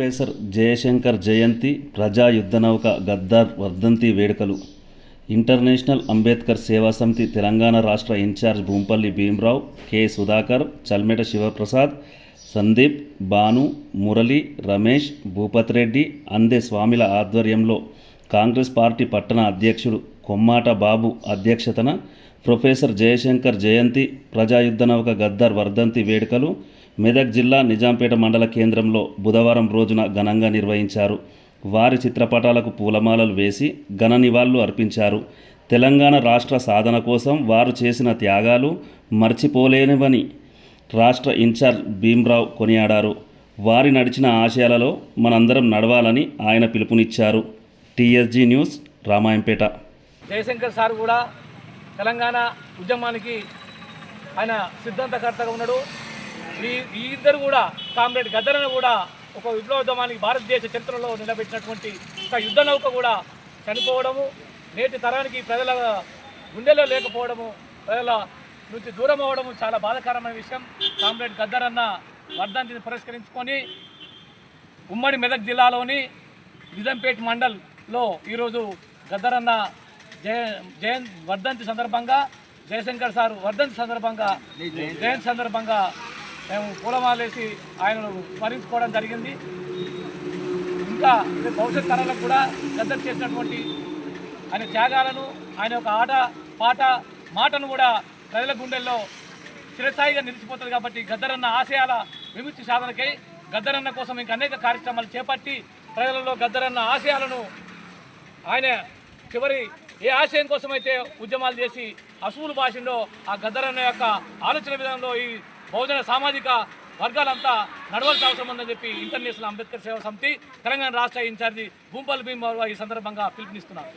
Professor Jayashankar జయంతి ప్రజా యుద్ధనౌక గద్దార్ వర్ధంతి వేడుకలు. ఇంటర్నేషనల్ అంబేద్కర్ సేవా సమితి తెలంగాణ రాష్ట్ర ఇన్ఛార్జ్ భూంపల్లి భీమరావు కె. సుధాకర్ చల్మెట శివప్రసాద్ సందీప్ భాను మురళి రమేష్ భూపత్ రెడ్డి అందే స్వామిల ఆధ్వర్యంలో కాంగ్రెస్ పార్టీ పట్టణ అధ్యక్షుడు కొమ్మాట బాబు అధ్యక్షతన ప్రొఫెసర్ జయశంకర్ జయంతి ప్రజాయుద్ధనౌక గద్దార్ వర్ధంతి వేడుకలు మెదక్ జిల్లా నిజాంపేట మండల కేంద్రంలో బుధవారం రోజున ఘనంగా నిర్వహించారు. వారి చిత్రపటాలకు పూలమాలలు వేసి ఘన నివాళులు అర్పించారు. తెలంగాణ రాష్ట్ర సాధన కోసం వారు చేసిన త్యాగాలు మర్చిపోలేనివని రాష్ట్ర ఇన్ఛార్జ్ భీమ్రావ్ కొనియాడారు. వారి నడిచిన ఆశయాలలో మనందరం నడవాలని ఆయన పిలుపునిచ్చారు. TSG news Ramayampet. Jayashankar sir కూడా తెలంగాణ ఉద్యమానికి ఆయన సిద్ధాంతకర్తగా ఉన్నాడు. ఈ ఈ ఇద్దరు కూడా కామ్రేడ్ గద్దరను కూడా ఒక విప్లవోద్యమానికి భారతదేశ చరిత్రలో నిలబెట్టినటువంటి ఒక యుద్ధ నౌక కూడా చనిపోవడము నేటి తరానికి ప్రజల గుండెల్లో లేకపోవడము ప్రజల నుంచి దూరం అవ్వడము చాలా బాధాకరమైన విషయం. కామ్రేడ్ గద్దర్ అన్న వర్ధంతిని పురస్కరించుకొని ఉమ్మడి మెదక్ జిల్లాలోని నిజంపేట మండల్లో ఈరోజు గద్దరన్న జయ జయంతి వర్ధంతి సందర్భంగా జయశంకర్ సార్ వర్ధంతి సందర్భంగా జయంతి సందర్భంగా మేము పూలమాలేసి ఆయనను స్మరించుకోవడం జరిగింది. ఇంకా భవిష్యత్ తరాలకు కూడా పెద్ద చేసినటువంటి ఆయన త్యాగాలను ఆయన యొక్క ఆట పాట మాటను కూడా ప్రజల గుండెల్లో చిరస్థాయిగా నిలిచిపోతుంది కాబట్టి గద్దరన్న ఆశయాల విముక్తి సాధనకై గద్దరన్న కోసం ఇంకా అనేక కార్యక్రమాలు చేపట్టి ప్రజలలో గద్దరన్న ఆశయాలను ఆయన చివరి ఏ ఆశయం కోసమైతే ఉద్యమాలు చేసి అసూలు భాషలో ఆ గద్దరన్న యొక్క ఆలోచన విధానంలో ఈ బహుజన సామాజిక వర్గాలంతా నడవలసిన అవసరం ఉందని చెప్పి ఇంటర్నేషనల్ అంబేద్కర్ సేవా సమితి తెలంగాణ రాష్ట్ర ఇన్ఛార్జి భూపాల్ భీమ్ ఈ సందర్భంగా పిలుపునిస్తున్నారు.